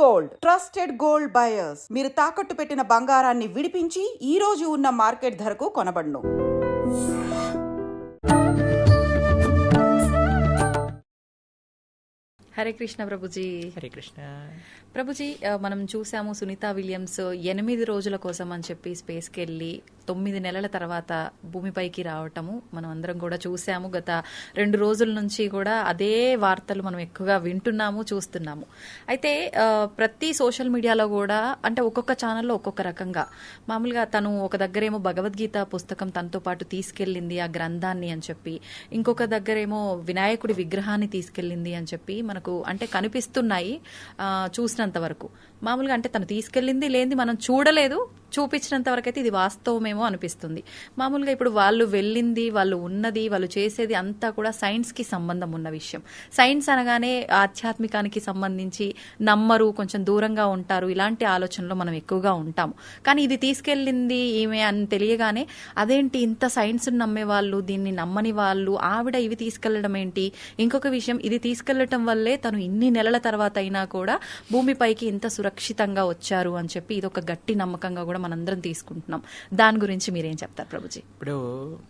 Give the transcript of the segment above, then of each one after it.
Gold. Trusted gold buyers. మీరు తాకట్టు పెట్టిన బంగారాన్ని విడిపించి ఈ రోజు ఉన్న మార్కెట్ ధరకు కొనబడును. హరే కృష్ణ ప్రభుజీ. హరే కృష్ణ. ప్రభుజీ మనం చూసాము సునీత విలియమ్స్ ఎనిమిది రోజుల కోసం అని చెప్పి స్పేస్కి వెళ్ళి తొమ్మిది నెలల తర్వాత భూమిపైకి రావటము మనం అందరం కూడా చూసాము గత రెండు రోజుల నుంచి కూడా అదే వార్తలు మనం ఎక్కువగా వింటున్నాము చూస్తున్నాము. అయితే ప్రతి సోషల్ మీడియాలో కూడా అంటే ఒక్కొక్క ఛానల్లో ఒక్కొక్క రకంగా. మామూలుగా తను ఒక దగ్గరేమో భగవద్గీత పుస్తకం తనతో పాటు తీసుకెళ్ళింది ఆ గ్రంథాన్ని అని చెప్పి ఇంకొక దగ్గరేమో వినాయకుడి విగ్రహాన్ని తీసుకెళ్ళింది అని చెప్పి మనకు అంటే కనిపిస్తున్నాయి చూసినంత వరకు. మామూలుగా అంటే తను తీసుకెళ్ళింది లేనిది మనం చూడలేదు చూపించినంత వరకు అయితే ఇది వాస్తవమేమో అనిపిస్తుంది. మామూలుగా ఇప్పుడు వాళ్ళు వెళ్ళింది వాళ్ళు ఉన్నది వాళ్ళు చేసేది అంతా కూడా సైన్స్కి సంబంధం ఉన్న విషయం. సైన్స్ అనగానే ఆధ్యాత్మికానికి సంబంధించి నమ్మరు కొంచెం దూరంగా ఉంటారు ఇలాంటి ఆలోచనలో మనం ఎక్కువగా ఉంటాము. కానీ ఇది తీసుకెళ్ళింది ఈమె అని తెలియగానే అదేంటి ఇంత సైన్స్ నమ్మే వాళ్ళు దీన్ని నమ్మని వాళ్ళు ఆవిడ ఇవి తీసుకెళ్ళడం ఏంటి? ఇంకొక విషయం ఇది తీసుకెళ్ళటం వల్లే తను ఇన్ని నెలల తర్వాత అయినా కూడా భూమిపైకి ఇంత సురక్షితంగా వచ్చారు అని చెప్పి ఇది ఒక గట్టి నమ్మకంగా కూడా మనందరం తీసుకుంటున్నాం. దాని గురించి మీరేం చెప్తారు ప్రభుజీ? ఇప్పుడు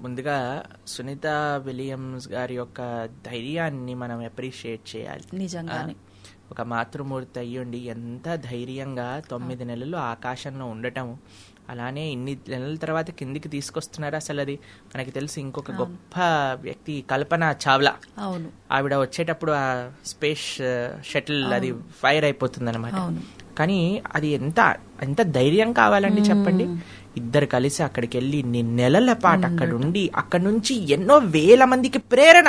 ముందుగా సునీత విలియమ్స్ గారి యొక్క ధైర్యాన్ని మనం అప్రిషియేట్ చేయాలి. నిజంగానే. ఒక మాతృమూర్తి అయ్యుండి ఎంత ధైర్యంగా తొమ్మిది నెలలు ఆకాశంలో ఉండటం అలానే ఇన్ని నెలల తర్వాత కిందికి తీసుకొస్తున్నారు అసలు అది? మనకి తెలిసి ఇంకొక గొప్ప వ్యక్తి కల్పన చావ్లా. అవును. ఆవిడ వచ్చేటప్పుడు ఆ స్పేస్ షటిల్ అది ఫైర్ అయిపోతుంది అనమాట. కానీ అది ఎంత ఎంత ధైర్యం కావాలండి చెప్పండి? ఇద్దరు కలిసి అక్కడికి వెళ్ళి ఇన్ని నెలల పాటు అక్కడ ఉండి అక్కడ నుంచి ఎన్నో వేల మందికి ప్రేరణ.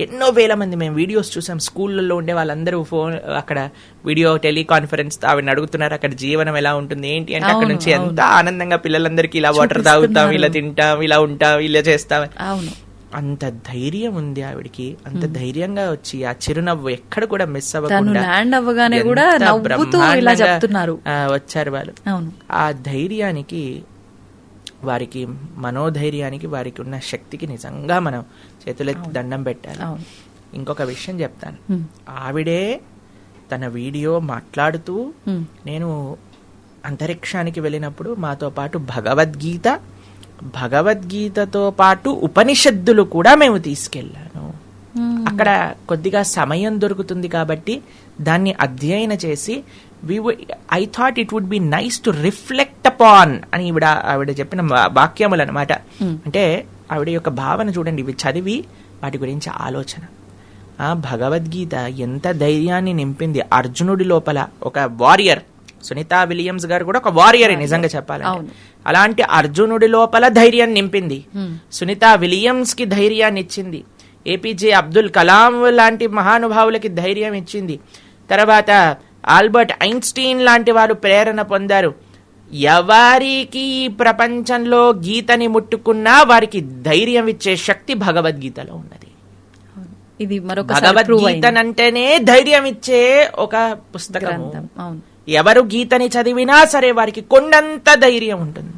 ఎన్నో వేల మంది మేము వీడియోస్ చూసాం. స్కూళ్ళల్లో ఉండే వాళ్ళందరూ ఫోన్ అక్కడ వీడియో టెలికాన్ఫరెన్స్ ఆవిడని అడుగుతున్నారు. అక్కడ జీవనం ఎలా ఉంటుంది ఏంటి అంటే అక్కడ నుంచి ఎంత ఆనందంగా పిల్లలందరికీ ఇలా వాటర్ తాగుతాం ఇలా తింటాం ఇలా ఉంటాం ఇలా చేస్తాం. అంత ధైర్యం ఉంది ఆవిడికి అంత ధైర్యంగా వచ్చి ఆ చిరునవ్వు ఎక్కడ కూడా మిస్ అవ్వకుండా ల్యాండ్ అవ్వగానే కూడా నవ్వుతూ ఇలా చెప్తున్నారు. వచ్చారు వాళ్ళు. ఆ ధైర్యానికి వారికి మనోధైర్యానికి వారికి ఉన్న శక్తికి నిజంగా మనం చేతులెత్తి దండం పెట్టాలి. ఇంకొక విషయం చెప్తాను. మ్మ్. ఆవిడే తన వీడియో మాట్లాడుతూ మ్మ్. నేను అంతరిక్షానికి వెళ్ళినప్పుడు మాతో పాటు భగవద్గీత భగవద్గీతతో పాటు ఉపనిషత్తులు కూడా మేము తీసుకెళ్ళాను. అక్కడ కొద్దిగా సమయం దొరుకుతుంది కాబట్టి దాన్ని అధ్యయన చేసి we I thought it would be nice to reflect upon అని ఈవిడ ఆవిడ చెప్పిన వాక్యములు అనమాట అంటే ఆవిడ యొక్క భావన చూడండి ఇవి చదివి వాటి గురించి ఆలోచన. ఆ భగవద్గీత ఎంత ధైర్యాన్ని నింపింది. అర్జునుడి లోపల ఒక వారియర్ సునీత విలియమ్స్ గారు కూడా ఒక వారియర్ నిజంగా చెప్పాలంటే. అవును. అలాంటి అర్జునుడి లోపల ధైర్యాన్ని నింపింది. సునీత విలియమ్స్కి ధైర్యాన్ని ఇచ్చింది. ఏపీజే అబ్దుల్ కలాం లాంటి మహానుభావులకి ధైర్యం ఇచ్చింది. తర్వాత ఆల్బర్ట్ ఐన్స్టీన్ లాంటి వారు ప్రేరణ పొందారు. ఎవరికి ఈ ప్రపంచంలో గీతని ముట్టుకున్నా వారికి ధైర్యం ఇచ్చే శక్తి భగవద్గీతలో ఉన్నది. ఇది అయింది భగవద్గీతనంటేనే ధైర్యం ఇచ్చే ఒక పుస్తకం అవును. ఎవరు గీతని చదివినా సరే వారికి కొండంత ధైర్యం ఉంటుంది.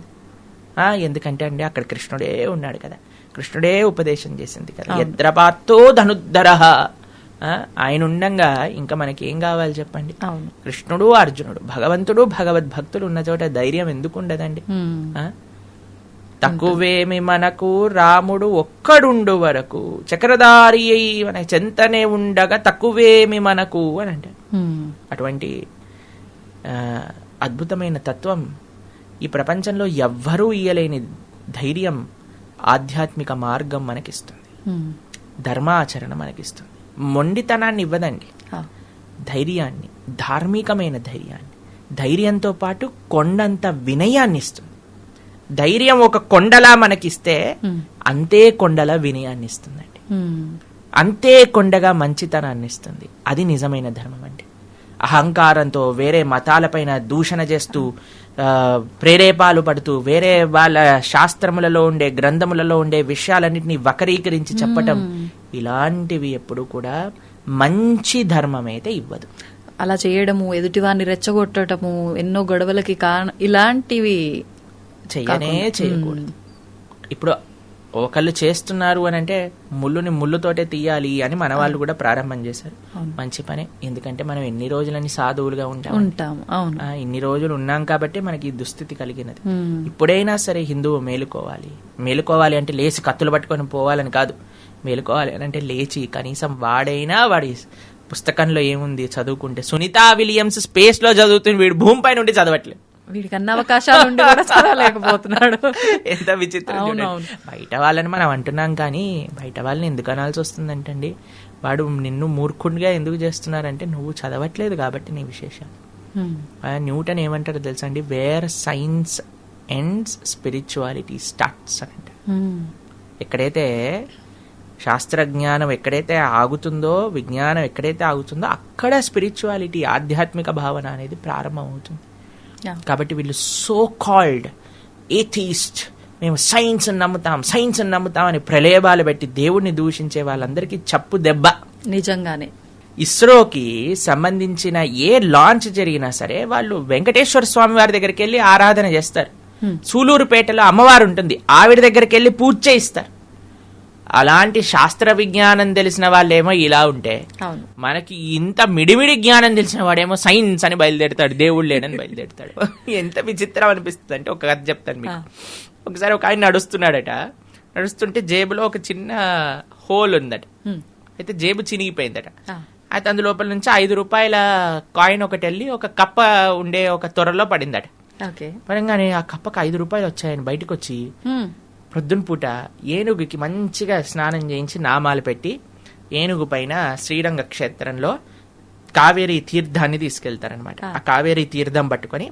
ఆ ఎందుకంటే అండి అక్కడ కృష్ణుడే ఉన్నాడు కదా. కృష్ణుడే ఉపదేశం చేసింది కదా. యద్రపాతో ధనుద్ధర. ఆయన ఉండంగా ఇంకా మనకి ఏం కావాలి చెప్పండి? అవును. కృష్ణుడు అర్జునుడు భగవంతుడు భగవద్భక్తులు ఉన్న చోట ధైర్యం ఎందుకు ఉండదండి? తక్కువేమి మనకు రాముడు ఒక్కడుండు వరకు చక్రధారి అయి మన చెంతనే ఉండగా తక్కువేమి మనకు అని మ్మ్. అటువంటి అద్భుతమైన తత్వం ఈ ప్రపంచంలో ఎవ్వరూ ఇయ్యలేని ధైర్యం ఆధ్యాత్మిక మార్గం మనకిస్తుంది. ధర్మాచరణ మనకిస్తుంది మొండితనాన్ని ఇవ్వదండి. ధైర్యాన్ని ధార్మికమైన ధైర్యాన్ని ధైర్యంతో పాటు కొండంత వినయాన్ని ఇస్తుంది ధైర్యం ఒక కొండలా మనకిస్తే. అంతే కొండల వినయాన్ని ఇస్తుందండి. అంతే కొండగా మంచితనాన్ని ఇస్తుంది అది నిజమైన ధర్మం అహంకారంతో వేరే మతాలపైన దూషణ చేస్తూ ఆ, ప్రేరేపాలు పడుతూ వేరే వాళ్ళ శాస్త్రములలో ఉండే గ్రంథములలో ఉండే విషయాలన్నింటినీ వకరీకరించి చెప్పటం ఇలాంటివి ఎప్పుడు కూడా మంచి ధర్మం అయితే ఇవ్వదు. అలా చేయడము ఎదుటివారిని రెచ్చగొట్టడము ఎన్నో గొడవలకి కారణం ఇలాంటివి చెయ్యనే కాకుండా. చేయకూడదు ఇప్పుడు ఒకళ్ళు చేస్తున్నారు అని అంటే ముళ్ళుని ముళ్ళుతోటే తీయాలి అని మన వాళ్ళు కూడా ప్రారంభం చేశారు. మంచి పనే. ఎందుకంటే మనం ఎన్ని రోజులని సాధువులుగా ఉంటాం. ఆ, ఇన్ని రోజులు ఉన్నాం కాబట్టి మనకి దుస్థితి కలిగినది. ఇప్పుడైనా సరే హిందువు మేలుకోవాలి. మేలుకోవాలి అంటే లేచి కత్తులు పట్టుకొని పోవాలని కాదు. మేలుకోవాలి అని అంటే లేచి కనీసం వాడైనా వాడి పుస్తకంలో ఏముంది చదువుకుంటే. సునీతా విలియమ్స్ స్పేస్లో చదువుతుంది వీడు. భూమిపై నుండి చదవట్లేదు. వీడికి అన్ని అవకాశాలు ఉండి కూడా చదవలేకపోతున్నాడు ఎంత విచిత్రం. బయట వాళ్ళని మనం అంటున్నాం కానీ బయట వాళ్ళని ఎందుకు అనాల్సి వస్తుందంటండి వాడు నిన్ను మూర్ఖుడిగా ఎందుకు చేస్తున్నారంటే నువ్వు చదవట్లేదు కాబట్టి నీ విశేషం ఉమ్. ఆ న్యూటన్ ఏమంటారు తెలుసా అండి where science ends spirituality starts అని అంటారు. ఎక్కడైతే శాస్త్రజ్ఞానం ఎక్కడైతే ఆగుతుందో విజ్ఞానం ఎక్కడైతే ఆగుతుందో అక్కడ స్పిరిచువాలిటీ ఆధ్యాత్మిక భావన అనేది ప్రారంభమవుతుంది. కాబట్టి వీళ్ళు సో కాల్డ్ ఏథీస్ట్ మేము సైన్స్ నమ్ముతాం సైన్స్ నమ్ముతాం అని ప్రలేబాలు పెట్టి దేవుణ్ణి దూషించే వాళ్ళందరికీ చప్పు దెబ్బ. నిజంగానే. ఇస్రోకి సంబంధించిన ఏ లాంచ్ జరిగినా సరే వాళ్ళు వెంకటేశ్వర స్వామి వారి దగ్గరికి వెళ్ళి ఆరాధన చేస్తారు. సూలూరుపేటలో అమ్మవారు ఉంటుంది. ఆవిడ దగ్గరికి వెళ్ళి పూజ చేయిస్తారు. అలాంటి శాస్త్ర విజ్ఞానం తెలిసిన వాళ్ళేమో ఇలా ఉంటే మనకి ఇంత మిడిమిడి జ్ఞానం తెలిసిన వాడేమో సైన్స్ అని బయలుదేరుతాడు దేవుడు లేడని బయలుదేరుతాడు. ఎంత విచిత్రం అనిపిస్తుంది అంటే ఒక కథ చెప్తాను మీకు. ఒకసారి ఒక ఆయన నడుస్తున్నాడట. నడుస్తుంటే జేబులో ఒక చిన్న హోల్ ఉందట. అయితే జేబు చినిగిపోయిందట. అయితే అందు లోపల నుంచి ఐదు రూపాయల కాయిన్ ఒకటి వెళ్ళి ఒక కప్ప ఉండే ఒక త్వరలో పడిందట. ఓకే. పడంగానే ఆ కప్పకు ఐదు రూపాయలు వచ్చాయని బయటకు వచ్చి ఉమ్. ప్రొద్దున పూట ఏనుగుకి మంచిగా స్నానం చేయించి నామాలు పెట్టి ఏనుగు పైన శ్రీరంగ క్షేత్రంలో కావేరీ తీర్థాన్ని తీసుకెళ్తారనమాట ఆ కావేరీ తీర్థం పట్టుకొని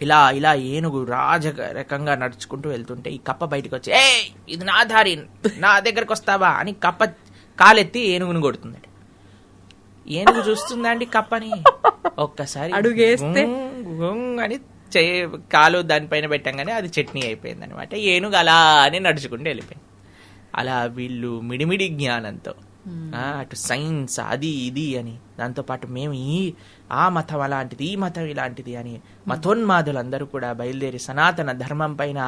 ఇలా ఇలా ఏనుగు రాజరకంగా నడుచుకుంటూ వెళ్తుంటే ఈ కప్ప బయటకు వచ్చి ఏ ఇది నా దారి నా దగ్గరకు వస్తావా అని కప్ప కాలెత్తి ఏనుగుని కొడుతుంది ఏనుగు చూస్తుందా అండి కప్పని ఒక్కసారి అడుగేస్తే? అని చే కాలు దానిపైన పెట్టంగానే అది చట్నీ అయిపోయింది అనమాట ఏనుగు అలా అని నడుచుకుంటూ వెళ్ళిపోయింది. అలా వీళ్ళు మిడిమిడి జ్ఞానంతో ఆ, అటు సైన్స్ అది ఇది అని దాంతో పాటు మేము ఈ ఆ మతం అలాంటిది ఈ మతం ఇలాంటిది అని మతోన్మాదులందరూ కూడా బయలుదేరి సనాతన ధర్మం పైన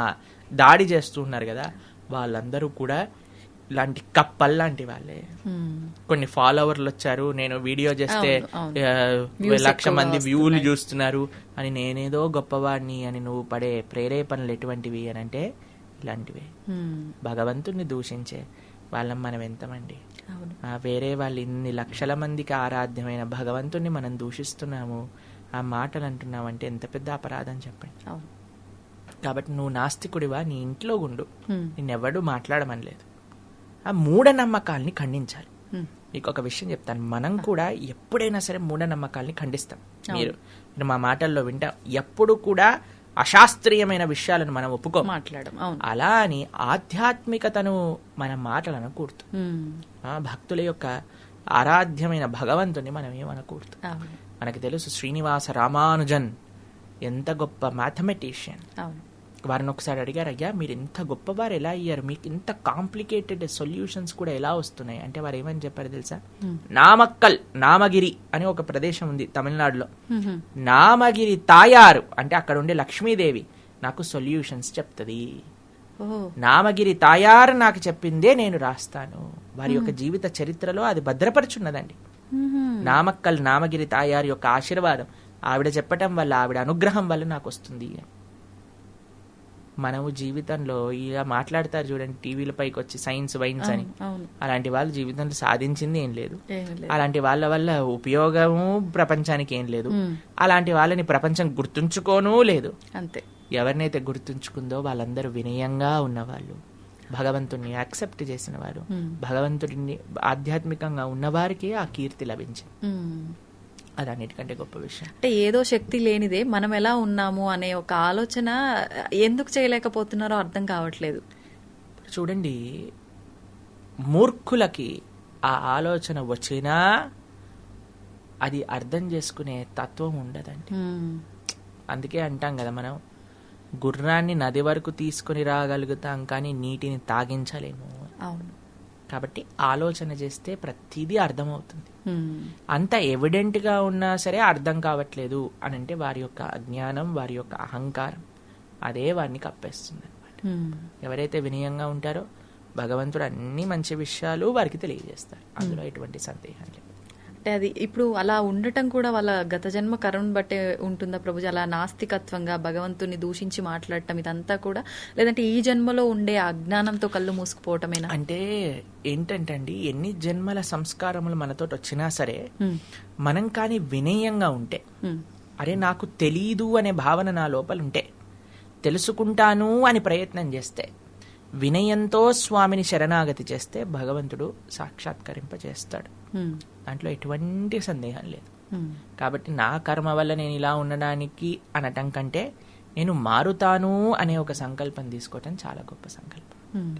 దాడి చేస్తూ ఉన్నారు కదా వాళ్ళందరూ కూడా ఇలాంటి కప్పల్ లాంటి వాళ్ళే. కొన్ని ఫాలోవర్లు వచ్చారు నేను వీడియో చేస్తే లక్ష మంది వ్యూలు చూస్తున్నారు అని నేనేదో గొప్పవాడిని అని నువ్వు పడే ప్రేరేపణలు ఎటువంటివి అని అంటే ఇలాంటివే. భగవంతుణ్ణి దూషించే వాళ్ళం మనం ఆ వేరే వాళ్ళు ఇన్ని లక్షల మందికి ఆరాధ్యమైన భగవంతుణ్ణి మనం దూషిస్తున్నాము ఆ మాటలు అంటున్నామంటే ఎంత పెద్ద అపరాధం చెప్పండి. కాబట్టి నువ్వు నాస్తికుడివా? నీ ఇంట్లో ఉండు. నిన్నెవడూ మాట్లాడమనలేదు. ఆ మూఢనమ్మకాల్ని ఖండించాలి. ఉమ్. మీకు ఒక విషయం చెప్తాను. మనం కూడా ఎప్పుడైనా సరే మూఢనమ్మకాల్ని ఖండిస్తాం. మీరు మీరు మా మాటల్లో వింటాం. ఎప్పుడు కూడా అశాస్త్రీయమైన విషయాలను మనం ఒప్పుకో. మాట్లాడడం. అలా అని ఆధ్యాత్మికతను మన మాటలు అనకూడదు ఉమ్. ఆ భక్తుల యొక్క ఆరాధ్యమైన భగవంతుని మనం ఏమనకూడదు. మనకి తెలుసు శ్రీనివాస రామానుజన్ ఎంత గొప్ప మ్యాథమెటీషియన్. వారిని ఒకసారి అడిగారు అయ్యా మీరు ఇంత గొప్పవారు ఎలా అయ్యారు? మీకు ఇంత కాంప్లికేటెడ్ సొల్యూషన్స్ కూడా ఎలా వస్తున్నాయి? అంటే వారు ఏమని చెప్పారు తెలుసా? నామక్కల్ నామగిరి అని ఒక ప్రదేశం ఉంది తమిళనాడులో. నామగిరి తాయారు అంటే అక్కడ ఉండే లక్ష్మీదేవి నాకు సొల్యూషన్స్ చెప్తుంది. నామగిరి తాయారు నాకు చెప్పిందే నేను రాస్తాను. వారి యొక్క జీవిత చరిత్రలో అది భద్రపరుచున్నదండి. నామక్కల్ నామగిరి తాయారు యొక్క ఆశీర్వాదం ఆవిడ చెప్పటం వల్ల ఆవిడ అనుగ్రహం వల్ల నాకు వస్తుంది. మనము జీవితంలో ఇలా మాట్లాడతారు చూడండి టీవీల పైకి వచ్చి సైన్స్ వైన్స్ అని. అలాంటి వాళ్ళు జీవితంలో సాధించింది ఏం లేదు. అలాంటి వాళ్ళ వల్ల ఉపయోగము ప్రపంచానికి ఏం లేదు. అలాంటి వాళ్ళని ప్రపంచం గుర్తుంచుకోనూ లేదు. అంతే. ఎవరినైతే గుర్తుంచుకుందో వాళ్ళందరూ వినయంగా ఉన్నవాళ్ళు. భగవంతుణ్ణి యాక్సెప్ట్ చేసిన వారు. భగవంతుడిని ఆధ్యాత్మికంగా ఉన్నవారికి ఆ కీర్తి లభించింది. అది అన్నిటికంటే గొప్ప విషయం. అంటే ఏదో శక్తి లేనిదే మనం ఎలా ఉన్నాము అనే ఒక ఆలోచన ఎందుకు చేయలేకపోతున్నారో అర్థం కావట్లేదు. చూడండి మూర్ఖులకి ఆ ఆలోచన వచ్చినా అది అర్థం చేసుకునే తత్వం ఉండదండి. అందుకే అంటాం కదా మనం గుర్రాన్ని నది వరకు తీసుకుని రాగలుగుతాం కానీ నీటిని తాగించలేము. అవును. కాబట్టి ఆలోచన చేస్తే ప్రతిదీ అర్థమవుతుంది. ఉమ్. అంత ఎవిడెంట్గా ఉన్నా సరే అర్థం కావట్లేదు అని అంటే వారి యొక్క అజ్ఞానం వారి యొక్క అహంకారం అదే వారిని కప్పేస్తుంది అనమాట హ్మ్. ఎవరైతే వినయంగా ఉంటారో భగవంతుడు అన్ని మంచి విషయాలు వారికి తెలియజేస్తారు. అందులో ఎటువంటి సందేహం లేదు. అంటే అది ఇప్పుడు అలా ఉండటం కూడా వాళ్ళ గత జన్మ కరుణ బట్టే ఉంటుందా ప్రభుజీ అలా నాస్తికత్వంగా భగవంతుని దూషించి మాట్లాడటం ఇదంతా కూడా లేదంటే ఈ జన్మలో ఉండే అజ్ఞానంతో కళ్ళు మూసుకుపోవటమేనా అంటే ఏంటంటే అండి ఎన్ని జన్మల సంస్కారములు మనతోటి వచ్చినా సరే. మనం కానీ వినయంగా ఉంటే. అరే నాకు తెలీదు అనే భావన నా లోపల ఉంటే తెలుసుకుంటాను అని ప్రయత్నం చేస్తే వినయంతో స్వామిని శరణాగతి చేస్తే భగవంతుడు సాక్షాత్కరింప చేస్తాడు హ్మ్. దాంట్లో ఎటువంటి సందేహం లేదు. హ్మ్. కాబట్టి నా కర్మ వల్ల నేను ఇలా ఉండడానికి అనటం కంటే నేను మారుతాను అనే ఒక సంకల్పం తీసుకోవటం చాలా గొప్ప సంకల్పం. మ్మ్.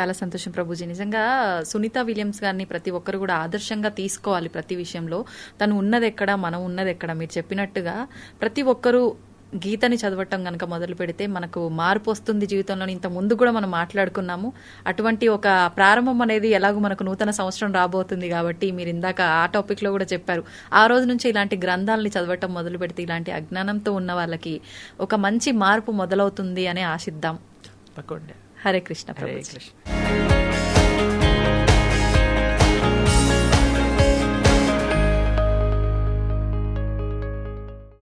చాలా సంతోషం ప్రభుజీ. నిజంగా సునీత విలియమ్స్ గారిని ప్రతి ఒక్కరు కూడా ఆదర్శంగా తీసుకోవాలి ప్రతి విషయంలో. తను ఉన్నది ఎక్కడ మనం ఉన్నది ఎక్కడ మీరు చెప్పినట్టుగా ప్రతి ఒక్కరూ గీతని చదవటం కనుక మొదలు పెడితే మనకు మార్పు వస్తుంది జీవితంలో ఇంత ముందు కూడా మనం మాట్లాడుకున్నాము. అటువంటి ఒక ప్రారంభం అనేది ఎలాగో మనకు నూతన సంవత్సరం రాబోతుంది కాబట్టి మీరు ఇందాక ఆ టాపిక్లో కూడా చెప్పారు. ఆ రోజు నుంచి ఇలాంటి గ్రంథాలని చదవటం మొదలు పెడితే ఇలాంటి అజ్ఞానంతో ఉన్న వాళ్ళకి ఒక మంచి మార్పు మొదలవుతుంది అని ఆశిద్దాం. హరే కృష్ణ హరే కృష్ణ.